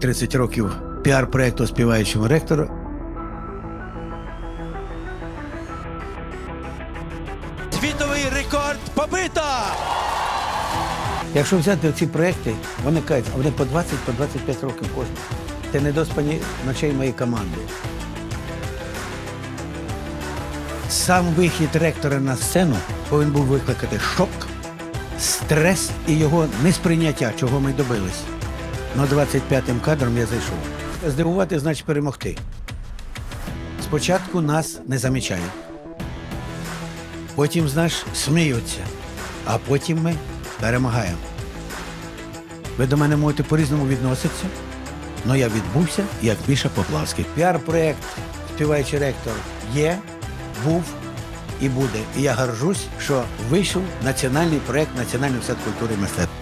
30 років піар-проєкту співаючому ректору. Світовий рекорд побито! Якщо взяти ці проекти, вони кажуть, а вони по 20 по 25 років кожен. Це недоспані ночей моєї команди. Сам вихід ректора на сцену повинен був викликати шок, стрес і його несприйняття, чого ми добились. На 25-м кадром я зайшов. Здивувати значить перемогти. Спочатку нас не замічають. Потім, знаєш, сміються, а потім ми перемагаємо. Ви до мене можете по-різному відноситися, але я відбувся як Міша Поплавський. Піар-проєкт співаючий ректор є, був і буде. І я горжусь, що вийшов національний проєкт Національний університет культури і мистецтв.